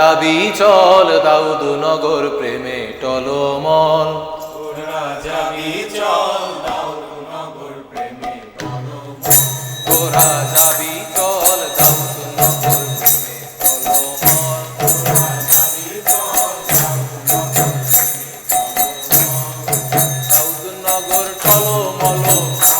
যাবি চল দাউদ নগর প্রেমে টলমল। যাবি চল দাউদ নগর প্রেমে তোরা যাবি চল দাউদ নগর প্রেমে টলমল। নগর টলমল।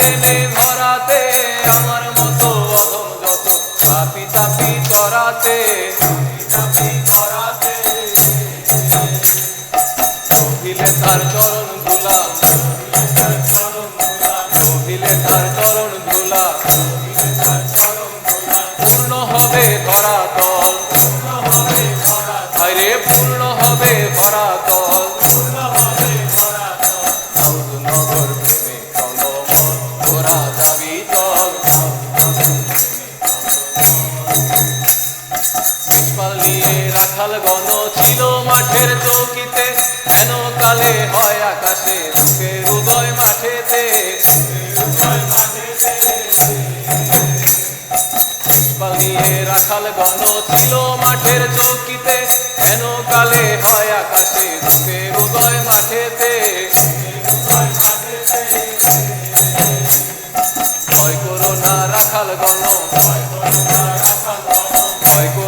এ ধরাতে আমার মতো অধম যত পাপি তাপি করাতে কহিলে তার চরণ কহিলে তার চরণ পূর্ণ হবে আরে পূর্ণ হবে ধরা তল রাখাল গণ ছিল মাঠের চৌকিতে। হেন কালে হয় আকাশে বুকের উদয় মাঠেতে। রাখাল গণ ছিল মাঠের চৌকিতে। হেন কালে হয় আকাশে বুকের উদয় মাঠেতে। ভয় করো না রাখাল গণ, ভয় করো না রাখাল গণ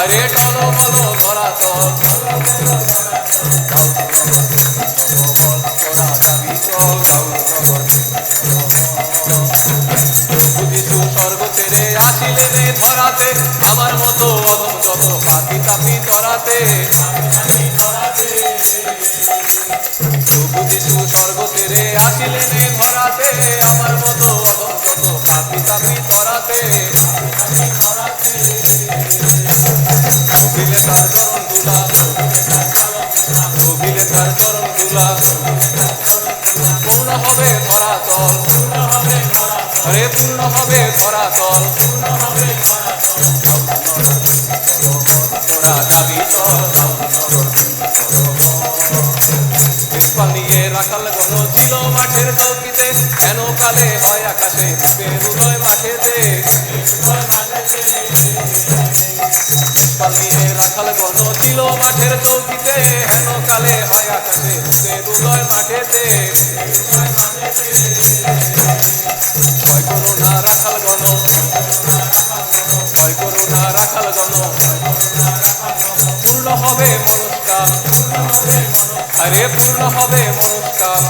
আরে তল। তোরা যাবি চল দাউদ নগর বুঝিছু স্বর্গ ছেড়ে আসিলে রে ধরাতে, আমার মতো অধম যত পাপি তাপি তরাতে বুঝিছু স্বর্গ ছেড়ে আসিলে রে ধরাতে, আমার মতো অধম দুলা পূর্ণ হবে ধরা তল আরে পূর্ণ হবে ধরা তল তোরা যাবি ইস্পাল নিয়ে রাখাল গণ ছিল মাঠের চৌকিতে কেন কালে হয় আকাশে রূপের উদয় মাঠেতে ইস্পাল নিয়ে রাখাল মাঠের চৌকিতে কালে হয় রূপের উদয় মাঠেতে। ভয় করো না, রাখাল গণ। ভয় করো না, রাখাল গণ। পূর্ণ হবে মনস্কাম আরে, পূর্ণ হবে মনস্কাম